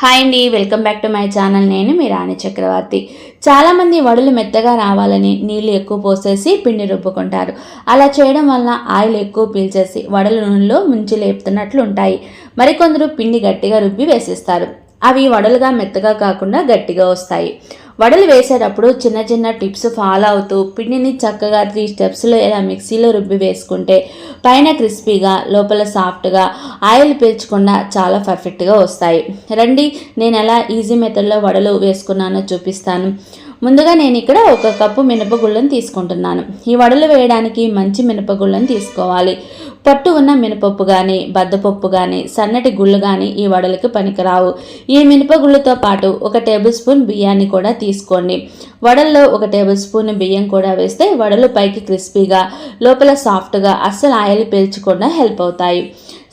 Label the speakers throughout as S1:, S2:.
S1: Hi అండి welcome back to my channel. నేను మీ రాణి చక్రవర్తి. చాలామంది వడలు మెత్తగా రావాలని నీళ్ళు ఎక్కువ పోసేసి పిండి రుబ్బుకుంటారు. అలా చేయడం వల్ల ఆయిల్ ఎక్కువ పీల్చేసి వడల నూనెలో ముంచి లేపుతున్నట్లు ఉంటాయి. మరికొందరు పిండి గట్టిగా రుబ్బి వేసిస్తారు. అవి వడలుగా మెత్తగా కాకుండా గట్టిగా వస్తాయి. వడలు వేసేటప్పుడు చిన్న చిన్న టిప్స్ ఫాలో అవుతూ పిండిని చక్కగా త్రీ స్టెప్స్లో ఇలా మిక్సీలో రుబ్బి వేసుకుంటే పైన క్రిస్పీగా లోపల సాఫ్ట్గా ఆయిల్ పీల్చకుండా చాలా పర్ఫెక్ట్గా వస్తాయి. రండి నేను ఎలా ఈజీ మెథడ్లో వడలు వేసుకున్నానో చూపిస్తాను. ముందుగా నేను ఇక్కడ ఒక కప్పు మినపగుళ్ళను తీసుకుంటున్నాను. ఈ వడలు వేయడానికి మంచి మినపగుళ్ళను తీసుకోవాలి. పట్టు ఉన్న మినపప్పు కానీ బద్దపప్పు కానీ సన్నటి గుళ్ళు కానీ ఈ వడలకి పనికిరావు. ఈ మినపగుళ్ళతో పాటు ఒక టేబుల్ స్పూన్ బియ్యాన్ని కూడా తీసుకోండి. వడల్లో ఒక టేబుల్ స్పూన్ బియ్యం కూడా వేస్తే వడలు పైకి క్రిస్పీగా లోపల సాఫ్ట్గా అస్సలు ఆయిల్ పీల్చకుండా హెల్ప్ అవుతాయి.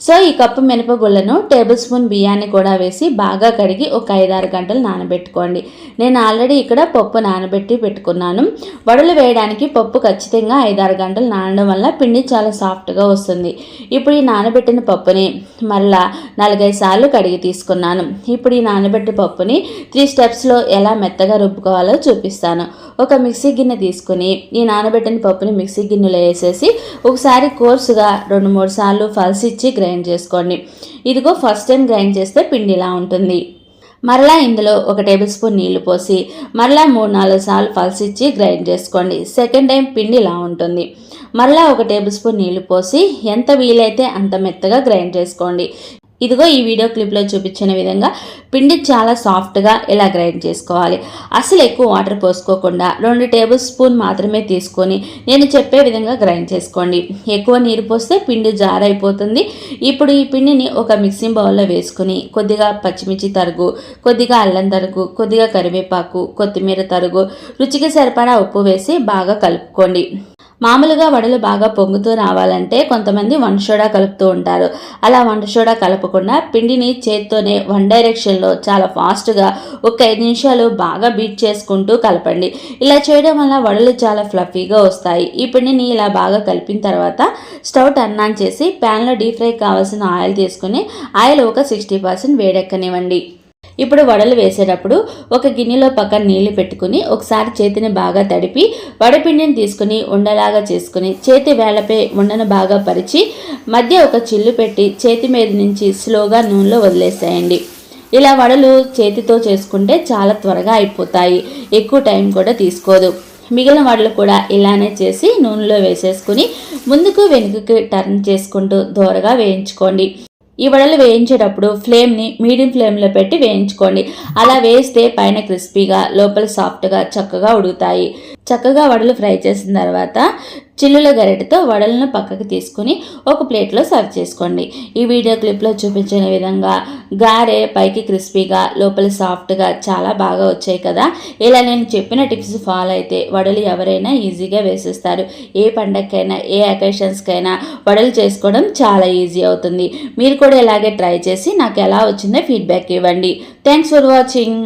S1: సో ఈ కప్పు మినపగుళ్ళను టేబుల్ స్పూన్ బియ్యాన్ని కూడా వేసి బాగా కడిగి ఒక ఐదారు గంటలు నానబెట్టుకోండి. నేను ఆల్రెడీ ఇక్కడ పప్పు నానబెట్టి పెట్టుకున్నాను. వడలు వేయడానికి పప్పు ఖచ్చితంగా ఐదారు గంటలు నానడం వల్ల పిండి చాలా సాఫ్ట్గా వస్తుంది. ఇప్పుడు ఈ నానబెట్టిన పప్పుని మళ్ళా నాలుగైదు సార్లు కడిగి తీసుకున్నాను. ఇప్పుడు ఈ నానబెట్టిన పప్పుని త్రీ స్టెప్స్లో ఎలా మెత్తగా రుబ్బుకోవాలో చూపిస్తాను. ఒక మిక్సీ గిన్నె తీసుకుని ఈ నానబెట్టిన పప్పుని మిక్సీ గిన్నెలో వేసేసి ఒకసారి కోర్సుగా రెండు మూడు సార్లు ఫల్స్ ఇచ్చి గ్రైండ్ చేసుకోండి. ఇదిగో ఫస్ట్ టైం గ్రైండ్ చేస్తే పిండి ఇలా ఉంటుంది. మరలా ఇందులో ఒక టేబుల్ స్పూన్ నీళ్ళు పోసి మరలా మూడు నాలుగు సార్లు పల్స్ ఇచ్చి గ్రైండ్ చేసుకోండి. సెకండ్ టైం పిండి ఇలా ఉంటుంది. మరలా ఒక టేబుల్ స్పూన్ నీళ్ళు పోసి ఎంత వీలైతే అంత మెత్తగా గ్రైండ్ చేసుకోండి. ఇదిగో ఈ వీడియో క్లిప్లో చూపించిన విధంగా పిండి చాలా సాఫ్ట్గా ఇలా గ్రైండ్ చేసుకోవాలి. అసలు ఎక్కువ వాటర్ పోసుకోకుండా రెండు టేబుల్ స్పూన్ మాత్రమే తీసుకొని నేను చెప్పే విధంగా గ్రైండ్ చేసుకోండి. ఎక్కువ నీరు పోస్తే పిండి జారైపోతుంది. ఇప్పుడు ఈ పిండిని ఒక మిక్సింగ్ బౌల్లో వేసుకుని కొద్దిగా పచ్చిమిర్చి తరుగు కొద్దిగా అల్లం తరుగు కొద్దిగా కరివేపాకు కొత్తిమీర తరుగు రుచికి సరిపడా ఉప్పు వేసి బాగా కలుపుకోండి. మామూలుగా వడలు బాగా పొంగుతూ రావాలంటే కొంతమంది వన్ సోడా కలుపుతూ ఉంటారు. అలా వన్ సోడా కలపకుండా పిండిని చేత్తోనే వన్ డైరెక్షన్లో చాలా ఫాస్ట్గా ఒక ఐదు నిమిషాలు బాగా బీట్ చేసుకుంటూ కలపండి. ఇలా చేయడం వల్ల వడలు చాలా ఫ్లఫీగా వస్తాయి. ఈ పిండిని ఇలా బాగా కలిపిన తర్వాత స్టవ్ టర్న్ ఆన్ చేసి ప్యాన్లో డీప్ ఫ్రై కావాల్సిన ఆయిల్ తీసుకుని ఆయిల్ ఒక సిక్స్టీ పర్సెంట్ వేడెక్కనివ్వండి. ఇప్పుడు వడలు వేసేటప్పుడు ఒక గిన్నెలో పక్కన నీళ్ళు పెట్టుకుని ఒకసారి చేతిని బాగా తడిపి వడపిండిని తీసుకుని ఉండలాగా చేసుకుని చేతి వేళ్ళపై ఉండను బాగా పరిచి మధ్య ఒక చిల్లు పెట్టి చేతి మీద నుంచి స్లోగా నూనెలో వదిలేసేయండి. ఇలా వడలు చేతితో చేసుకుంటే చాలా త్వరగా అయిపోతాయి. ఎక్కువ టైం కూడా తీసుకోదు. మిగిలిన వడలు కూడా ఇలానే చేసి నూనెలో వేసేసుకుని ముందుకు వెనుకకి టర్న్ చేసుకుంటూ దోరగా వేయించుకోండి. ఈ వడలు వేయించేటప్పుడు ఫ్లేమ్ని మీడియం ఫ్లేమ్లో పెట్టి వేయించుకోండి. అలా వేస్తే పైన క్రిస్పీగా లోపల సాఫ్ట్గా చక్కగా ఉడుకుతాయి. చక్కగా వడలు ఫ్రై చేసిన తర్వాత చిల్లుల గరిటతో వడలను పక్కకు తీసుకుని ఒక ప్లేట్లో సర్వ్ చేసుకోండి. ఈ వీడియో క్లిప్లో చూపించిన విధంగా గారె పైకి క్రిస్పీగా లోపల సాఫ్ట్గా చాలా బాగా వచ్చాయి కదా. ఇలా నేను చెప్పిన టిప్స్ ఫాలో అయితే వడలు ఎవరైనా ఈజీగా వేసేస్తారు. ఏ పండగకైనా ఏ అకేషన్స్కైనా వడలు చేసుకోవడం చాలా ఈజీ అవుతుంది. మీరు కూడా ఇలాగే ట్రై చేసి నాకు ఎలా వచ్చిందో ఫీడ్బ్యాక్ ఇవ్వండి. Thanks for watching.